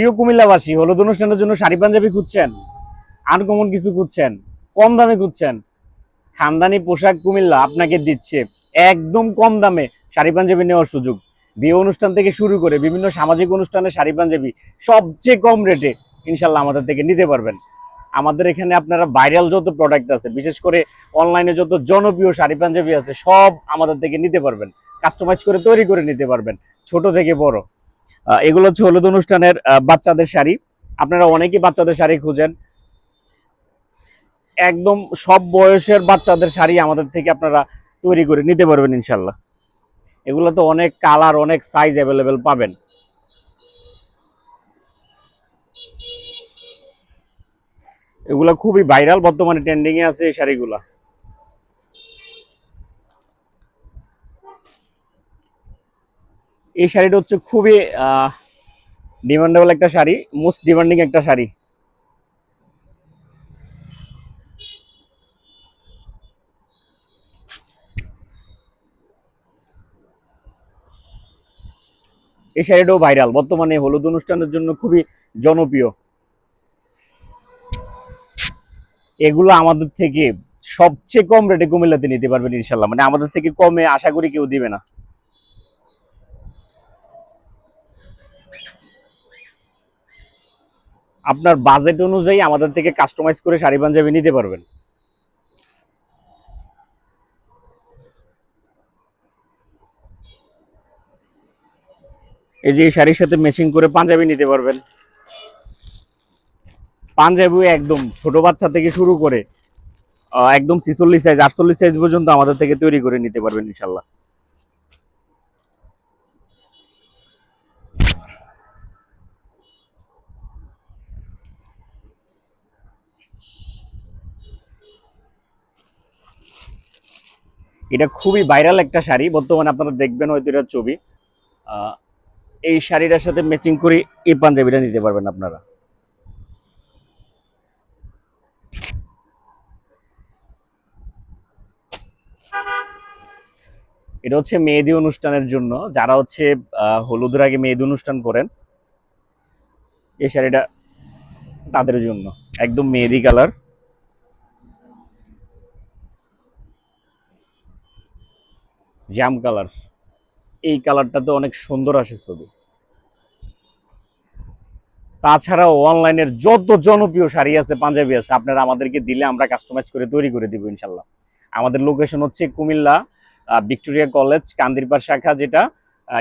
প্রিয় কুমিল্লাবাসী, হলুদ অনুষ্ঠানের জন্য শাড়ি পাঞ্জাবি খুঁজছেন? আনকমন কিছু খুঁজছেন? কম দামে খুঁজছেন? খানদানি পোশাক কুমিল্লা আপনাকে দিচ্ছে একদম কম দামে শাড়ি পাঞ্জাবি নেওয়ার সুযোগ। বিয়ে অনুষ্ঠান থেকে শুরু করে বিভিন্ন সামাজিক অনুষ্ঠানে শাড়ি পাঞ্জাবি সবচেয়ে কম রেটে ইনশাল্লাহ আমাদের থেকে নিতে পারবেন। আমাদের এখানে আপনারা ভাইরাল যত প্রোডাক্ট আছে, বিশেষ করে অনলাইনে যত জনপ্রিয় শাড়ি পাঞ্জাবি আছে, সব আমাদের থেকে নিতে পারবেন। কাস্টমাইজ করে তৈরি করে নিতে পারবেন, ছোট থেকে বড়। এগুলো হচ্ছে হলুদ অনুষ্ঠানের বাচ্চাদের শাড়ি। আপনারা অনেকেই বাচ্চাদের শাড়ি খুঁজেন। একদম সব বয়সের বাচ্চাদের শাড়ি আমাদের থেকে আপনারা তৈরি করে নিতে পারবেন ইনশাল্লাহ। এগুলো তো অনেক কালার, অনেক সাইজ অ্যাভেলেবেল পাবেন। এগুলো খুবই ভাইরাল বর্তমানে ট্রেন্ডিং এ আছে এই শাড়িগুলা। এই শাড়িটা হচ্ছে খুবই ডিমান্ডেবল একটা শাড়ি মোস্ট ডিমান্ডিং একটা শাড়ি। এই শাড়িটাও ভাইরাল বর্তমানে হলুদ অনুষ্ঠানের জন্য খুবই জনপ্রিয়। এগুলো আমাদের থেকে সবচেয়ে কম রেটে কুমিল্লাতে নিতে পারবেন ইনশাল্লাহ। মানে আমাদের থেকে কমে আশা করি কেউ দিবে না। আপনার বাজেট অনুযায়ী আমাদের থেকে কাস্টমাইজ করে শাড়ি পাঞ্জাবি নিতে পারবেন। এই যে শাড়ির সাথে ম্যাচিং করে পাঞ্জাবি নিতে পারবেন। পাঞ্জাবিও একদম ছোট বাচ্চা থেকে শুরু করে একদম ছিচল্লিশ সাইজ আটচল্লিশ সাইজ পর্যন্ত আমাদের থেকে তৈরি করে নিতে পারবেন ইনশাল্লাহ। এটা খুবই ভাইরাল একটা শাড়ি। বর্তমানে আপনারা দেখবেন হয়তো এটার ছবি। এই শাড়িটার সাথে ম্যাচিং করে এই পাঞ্জাবিটা নিতে পারবেন আপনারা। এটা হচ্ছে মেহেদি অনুষ্ঠানের জন্য। যারা হচ্ছে হলুদের আগে মেহেদি অনুষ্ঠান করেন, এই শাড়িটা তাদের জন্য। একদম মেহেদি কালার। জাম কালার। এই কালারটা তো অনেক সুন্দর আসে ছবি। তাছাড়াও অনলাইনের যত জনপ্রিয় শাড়ি আছে, পাঞ্জাবি আছে, আপনারা আমাদেরকে দিলে আমরা কাস্টমাইজ করে তৈরি করে দিব ইনশাল্লাহ। আমাদের লোকেশন হচ্ছে কুমিল্লা ভিক্টোরিয়া কলেজ, কান্দিরপাড় শাখা যেটা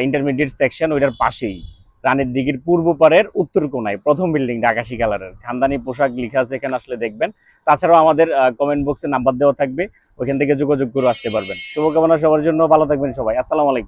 ইন্টারমিডিয়েট সেকশন ওইটার পাশেই। রানের দিঘির পূর্ব পারের উত্তর কোনায়, প্রথম বিল্ডিং আকাশি কালারের। খানদানি পোশাক লিখা আছে, এখানে আসলে দেখবেন। তাছাড়াও আমাদের কমেন্ট বক্সে নাম্বার দেওয়া থাকবে, ওইখান থেকে যোগাযোগ করে আসতে পারবেন। শুভকামনা সবার জন্য, ভালো থাকবেন সবাই। আসসালামু আলাইকুম।